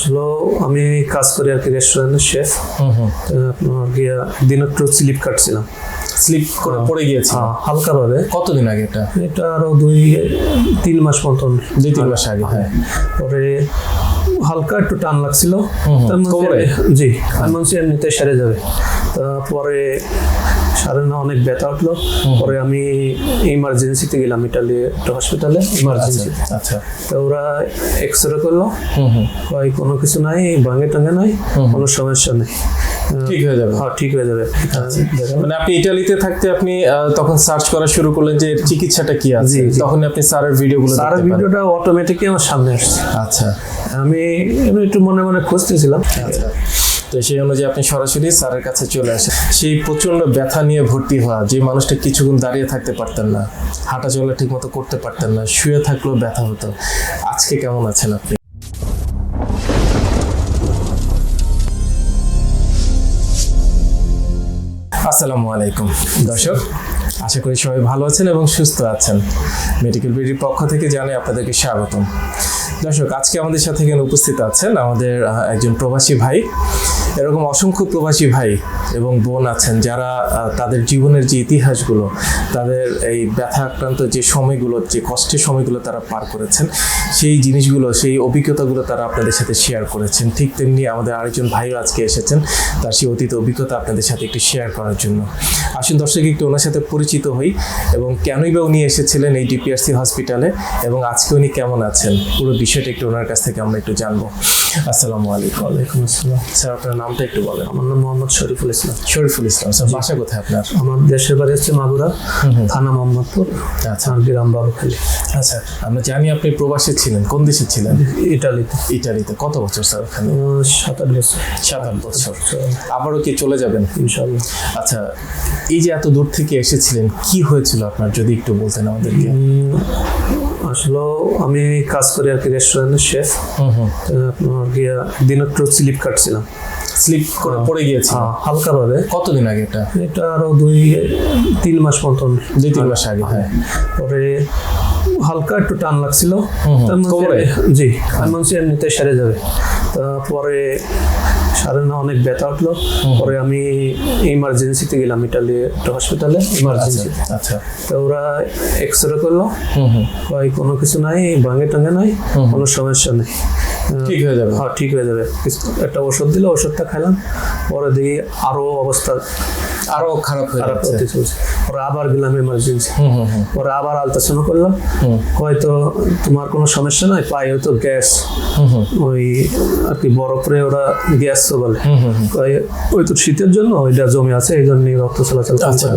আসলে আমি কাজ করি আর কি রেস্টুরেন্টের শেফ আপনার গিয়ে একদিন একটু স্লিপ কাটছিলাম। স্লিপ করে পড়ে গিয়েছে হালকা ভাবে। কতদিন আগে এটা? এটা আরও দুই তিন মাস মতন। দুই তিন মাস আগে হ্যাঁ। পরে হালকা একটু টান লাগছিল? জি আমি এমনিতে সেরে যাবে। তারপরে না অনেক ব্যথা উঠল পরে আমি ইমার্জেন্সিতে গেলাম ইটালি একটা হসপিটালে ইমার্জেন্সি আচ্ছা তো ওরা এক্স রে করল কয় কোনো কিছু নাই ভাঙে টাঙে নাই কোনো সমস্যা নেই। ঠিক হয়ে যাবে। হ্যাঁ ঠিক হয়ে যাবে। মানে আপনি ইটালিতে থাকতে আপনি তখন সার্চ করা শুরু করলেন যে চিকিৎসাটা কি আছে। তখন আপনি স্যারের ভিডিওগুলো তার দেখতে ভিডিওটা অটোমেটিকই আমার সামনে আসছে। আচ্ছা। আমি একটু মনে মনে খুঁজতেছিলাম। আচ্ছা। তো সেই অনুযায়ী আপনি সরাসরি স্যারের কাছে চলে আসেন। সেই প্রচণ্ড ব্যথা নিয়ে ভর্তি হওয়া, যে মানুষটা কিছুক্ষণ দাঁড়িয়ে থাকতে পারতেন না হাঁটা চলা ঠিক মতো করতে পারতেন না, শুয়ে থাকলেও ব্যথা হতো। আজকে কেমন আছেন আপনি? আসসালামু আলাইকুম। দর্শক, আশা করি সবাই ভালো আছেন এবং সুস্থ আছেন। মেডিকেল বিডির পক্ষ থেকে জানাই আপনাদেরকে স্বাগতম। দর্শক, আজকে আমাদের সাথে এখানে উপস্থিত আছেন আমাদের একজন প্রবাসী ভাই। এরকম অসংখ্য প্রবাসী ভাই এবং বোন আছেন যারা তাদের জীবনের যে ইতিহাসগুলো, তাদের এই ব্যথা আক্রান্ত যে সময়গুলো, যে কষ্টের সময়গুলো তারা পার করেছেন, সেই জিনিসগুলো, সেই অভিজ্ঞতাগুলো তারা আপনাদের সাথে শেয়ার করেছেন। ঠিক তেমনি আমাদের আরেকজন ভাইও আজকে এসেছেন, তার সেই অতীত অভিজ্ঞতা আপনাদের সাথে একটু শেয়ার করার জন্য। আসুন দর্শক, একটু ওনার সাথে পরিচিত হই এবং কেনই বা উনি এসেছিলেন এই ডিপিআরসি হসপিটালে এবং আজকে উনি কেমন আছেন? পুরো বিষয়টা একটু ওনার কাছ থেকে আমরা একটু জানব। আসসালামু আলাইকুম। ওয়ালাইকুম আসসালাম। স্যার আপনার নামটা একটু বলেন। আমার নাম মোহাম্মদ শরীফুল ইসলাম। শরীফুল ইসলাম স্যার বাসা কোথায় আপনার? আমার দেশের বাড়ি হচ্ছে মাগুরা থানা মোহাম্মদপুর আচ্ছা। গ্রাম বাবুখালী আচ্ছা আমরা জানি আপনি প্রবাসী ছিলেন কোন দেশে ছিলেন? ইটালিতে। ইটালিতে। কত বছর স্যার ওখানে? সাত আট বছর। সাত আট বছর। আবারও কি চলে যাবেন? ইনশাল্লাহ আচ্ছা এই যে এত দূর থেকে এসেছিলেন কি হয়েছিল আপনার যদি একটু বলতেন আমাদেরকে? আসলে আমি কাজ করি আর কি রেস্টুরেন্টের শেফ হুম হুম। আপনার গিয়ে একদিন একটু স্লিপ কাটছিলাম। স্লিপ করে পড়ে গিয়েছে হালকা হালকাভাবে কতদিন আগে এটা? এটা আরও দুই তিন মাস মতন। দুই তিন মাস আগে হ্যাঁ। পরে হালকা একটু টান লাগছিল? জি আমি বলছি এমনিতে সেরে যাবে। তারপরে সারে না অনেক ব্যথা উঠল। পরে আমি ইমার্জেন্সিতে গেলাম ইটালি একটা হসপিটালে ইমার্জেন্সি আচ্ছা। তো ওরা এক্স রে করল। হুম হুম। কয় কোনো কিছু নাই ভাঙে টাঙে নাই কোনো সমস্যা নেই। ঠিক হয়ে যাবে। হ্যাঁ ঠিক হয়ে যাবে। একটা ওষুধ দিল ওষুধটা খেলাম পরে দেখি আরও অবস্থা আরও খারাপ হয়ে খারাপ হতে চলছে। পরে আবার গেলাম এমার্জেন্সি পরে আবার আলট্রাসাউন্ড করলাম। হয়তো তোমার কোনো সমস্যা নাই পায়ে হয়তো গ্যাস। হুম হুম। ওই আর কি বরফরে ওরা গ্যাস তো বলে। ওই তো শীতের জন্য ওইটা জমে আছে এই জন্যই রক্ত চলাচল আচ্ছা।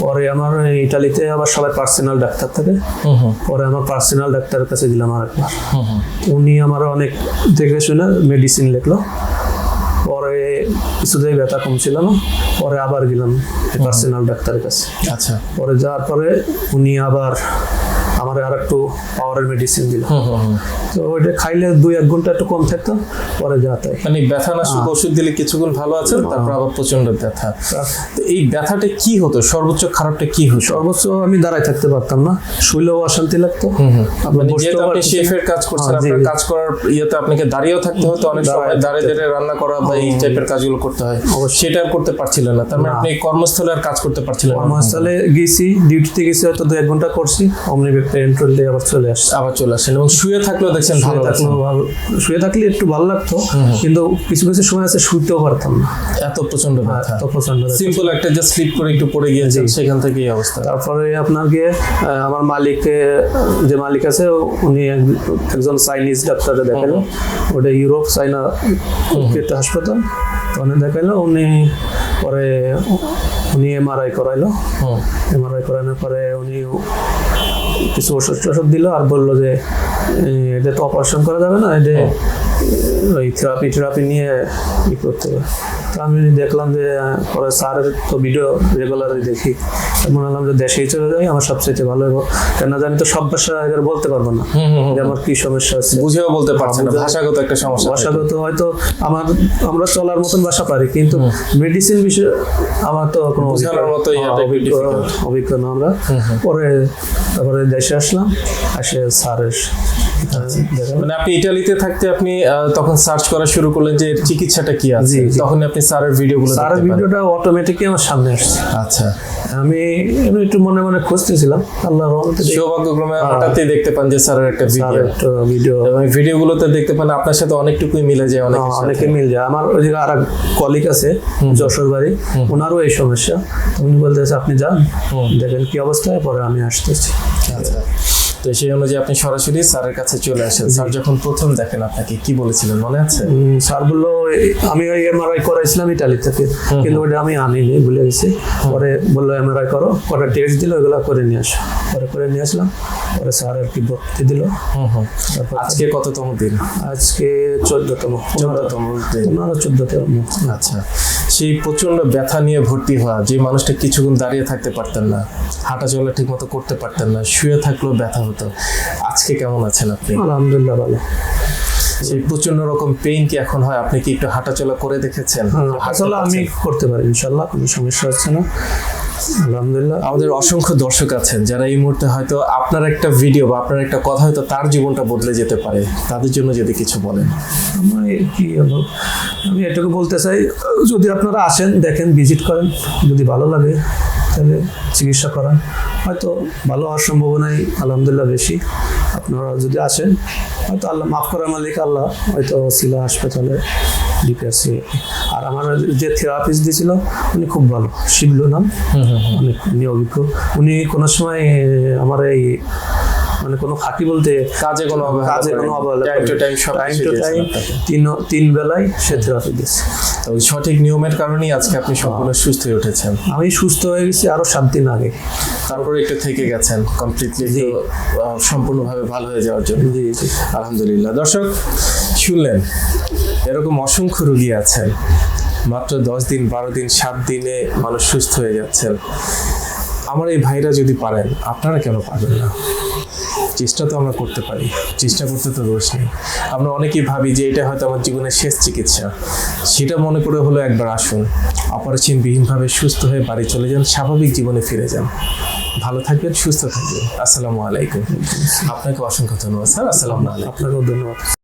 পরে আমার ইটালিতে আবার সবাই পার্সোনাল ডাক্তার থাকে। হুম হুম। পরে আমার পার্সোনাল ডাক্তারের কাছে গেলাম হুম হুম। উনি আমার অনেক দেখে শুনে মেডিসিন লিখলো। পরে কিছুতেই ব্যথা কমছিল না পরে আবার গেলাম পার্সোনাল ডাক্তারের কাছে। আচ্ছা। পরে যাওয়ার পরে উনি আবার আমার আর একটু পাওয়ারের মেডিসিন দিল। তো ওইটা খাইলে দুই এক ঘণ্টা একটু কম থাকতো পরে যা তাই। মানে ব্যথা নাশক ওষুধ দিলে কিছুক্ষণ ভালো আছেন তারপর আবার প্রচণ্ড ব্যথা। তো এই ব্যথাটা কি হতো? সর্বোচ্চ খারাপটা কি হতো? সর্বোচ্চ আমি দাঁড়ায় থাকতে পারতাম না। শুইলেও অশান্তি লাগতো। মানে যেহেতু আপনি শেফের কাজ করছেন হ্যাঁ, আপনার কাজ করার ইয়েতে আপনাকে দাঁড়িয়েও থাকতে হতো অনেক সময় দাঁড়ায় দাঁড়িয়ে রান্না করা বা এই টাইপের কাজগুলো করতে হয় সেটা করতে পারছিলেন না। তার মানে আপনি কর্মস্থলে আর কাজ করতে পারছিলেন না। কর্মস্থলে গেছি ডিউটিতে গেছি হয়তো দু এক ঘণ্টা করছি অমনি এন্ট্রোল দিয়ে আবার চলে আসছি। আবার চলে আসেন এবং শুয়ে থাকলেও দেখছেন ভালো লাগছে। শুয়ে থাকলে একটু ভালো লাগতো কিন্তু কিছু কিছু সময় আছে শুইতেও পারতাম না। এত প্রচণ্ড এত প্রচণ্ড সিম্পল একটা যে স্লিপ করে একটু পড়ে গিয়েছেন সেখান থেকে এই অবস্থা। তারপরে আপনার গিয়ে আমার মালিককে যে মালিক আছে উনি এক- একজন চাইনিজ ডাক্তারে দেখাল। ওটা ইউরোপ চাইনা হাসপাতাল। তো উনি দেখাইলো উনি পরে উনি এমআরআই করাইলো। এমআরআই করানোর পরে উনি কিছু ওষুধ টষুধ দিল আর বলল যে এটা তো অপারেশন করা যাবে না এটা ওই থেরাপি থেরাপি নিয়ে ই করতে হবে। তো আমি দেখলাম যে পরে স্যারের তো ভিডিও রেগুলারই দেখি। মনে হলাম যে দেশেই চলে যাই আমার সবচেয়ে ভালো হবে কেন জানি তো সব ভাষা এবার বলতে পারব না। যে আমার কি সমস্যা আছে। বুঝেও বলতে পারছেন না ভাষাগত একটা সমস্যা ভাষাগত হয়তো আমার আমরা চলার মতন ভাষা পারি কিন্তু মেডিসিন বিষয়ে আমার তো কোনো অভিজ্ঞতা- হ্যাঁ, আমরা। পরে তারপরে দেশে আসলাম আসে স্যারের মানে আপনি ইটালিতে থাকতে আপনি তখন সার্চ করা শুরু করলেন যে চিকিৎসাটা কি আছে। তখন আপনি স্যারের ভিডিওগুলো পারেন। ভিডিওটা অটোমেটিকলি আমার সামনে আসছে। আচ্ছা। আমি একটু মনে মনে খুঁজতেছিলাম আল্লাহ রহমতে সৌভাগ্যক্রমে হঠাৎই দেখতে পান যে স্যারের একটা ভিডিও ভিডিও এবং ভিডিওগুলোতে দেখতে পান আপনার সাথে অনেকটুকুই মিলে যায় অনেক অনেকে মিল যায়। আমার ওই আর এক কলিগ আছে যশোর বাড়ি। ওনারও এই সমস্যা। উনি বলতেছে আপনি যান দেখেন কি অবস্থায় পরে আমি আসতেছি। আচ্ছা। তো সেই অনুযায়ী আপনি সরাসরি স্যারের কাছে চলে আসেন। স্যার যখন প্রথম দেখেন আপনাকে কি বলেছিলেন মনে আছে? স্যার বলল আমি ওই এমআরআই করাইছিলাম ইটালি থেকে। কিন্তু ওটা আমি আনিনি ভুলে গেছি। পরে বলল এমআরআই করো। পরে টেস্ট দিল ওইগুলো করে নিয়ে আসো। পরে করে নিয়ে আসলাম। পরে স্যার আর কি ভর্তি দিল। হুম হুম। তারপর আজকে কততম দিন? আজকে চোদ্দতম। চোদ্দতম দিন। পনেরো চোদ্দতম। আচ্ছা। সেই প্রচণ্ড ব্যথা নিয়ে ভর্তি হওয়া যে মানুষটা কিছুক্ষণ দাঁড়িয়ে থাকতে পারতেন না হাঁটা চলা ঠিক মতো করতে পারতেন না শুয়ে থাকলেও ব্যথা হতো আজকে কেমন আছেন আপনি? আলহামদুলিল্লাহ ভালো। সেই প্রচণ্ড রকম পেইন কি এখন হয়? আপনি কি একটু হাঁটা চলা করে দেখেছেন? হ্যাঁ, হাঁটতে আসলে আমি করতে পারি ইনশাল্লাহ কোনো সমস্যা হচ্ছে না। আলহামদুলিল্লাহ। আমাদের অসংখ্য দর্শক আছেন যারা এই মুহূর্তে হয়তো আপনার একটা ভিডিও বা আপনার একটা কথা হয়তো তার জীবনটা বদলে যেতে পারে। তাদের জন্য যদি কিছু বলেন। আমার কি হলো? আমি এটুকু বলতে চাই যদি আপনারা আসেন দেখেন ভিজিট করেন যদি ভালো লাগে তাহলে চিকিৎসা করান। হয়তো ভালো হওয়ার সম্ভাবনাই আলহামদুলিল্লাহ বেশি। আপনারা যদি আসেন হয়তো আল্লাহ মাফ করার মালিক আল্লাহ হয়তো ছিল হাসপাতালে ডিপিআরসি আর আমার যে থেরাপিস্ট দিয়েছিল উনি খুব ভালো শিবলু নাম। অনেক উনি অভিজ্ঞ। উনি কোনো সময় আমার এই মানে কোনো ফাঁকি বলতে কাজে কোনো কাজে কোনো। অবহেলা Time to time সব টাইম টু টাইম তিন তিন বেলায় সে থেরাপি দিচ্ছে তো ওই সঠিক নিয়মের কারণেই আজকে আপনি সম্পূর্ণ সুস্থ হয়ে উঠেছেন। আমি সুস্থ হয়ে গেছি আরও সাত দিন আগে। তারপরে একটু থেকে গেছেন কমপ্লিটলি সম্পূর্ণভাবে ভালো হয়ে যাওয়ার জন্য। আলহামদুলিল্লাহ। দর্শক শুনলেন। এরকম অসংখ্য রোগী আছেন। মাত্র দশ দিন, বারো দিন, সাত দিনে মানুষ সুস্থ হয়ে যাচ্ছেন। আমার এই ভাইরা যদি পারেন, আপনারা কেন পারবেন না? চেষ্টা তো আমরা করতে পারি। চেষ্টা করতে তো দোষ নেই। আমরা অনেকেই ভাবি যে এটা হয়তো আমার জীবনের শেষ চিকিৎসা। সেটা মনে করে হলো একবার আসুন। অপারেশনবিহীনভাবে সুস্থ হয়ে বাড়ি চলে যান, স্বাভাবিক জীবনে ফিরে যান। ভালো থাকবেন, সুস্থ থাকবেন। আসসালামু আলাইকুম। আপনাকে অসংখ্য ধন্যবাদ, স্যার। আসসালামু আলাইকুম। আপনাকেও ধন্যবাদ।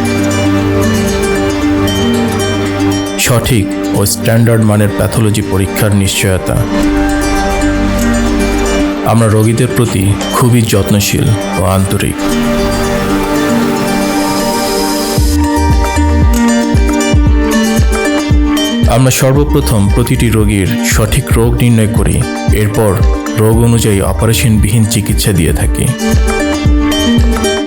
সঠিক ও স্ট্যান্ডার্ড মানের প্যাথোলজি পরীক্ষার নিশ্চয়তা। আমরা রোগীদের প্রতি খুবই যত্নশীল ও আন্তরিক। আমরা সর্বপ্রথম প্রতিটি রোগীর সঠিক রোগ নির্ণয় করি, এরপর রোগ অনুযায়ী অপারেশনবিহীন চিকিৎসা দিয়ে থাকি।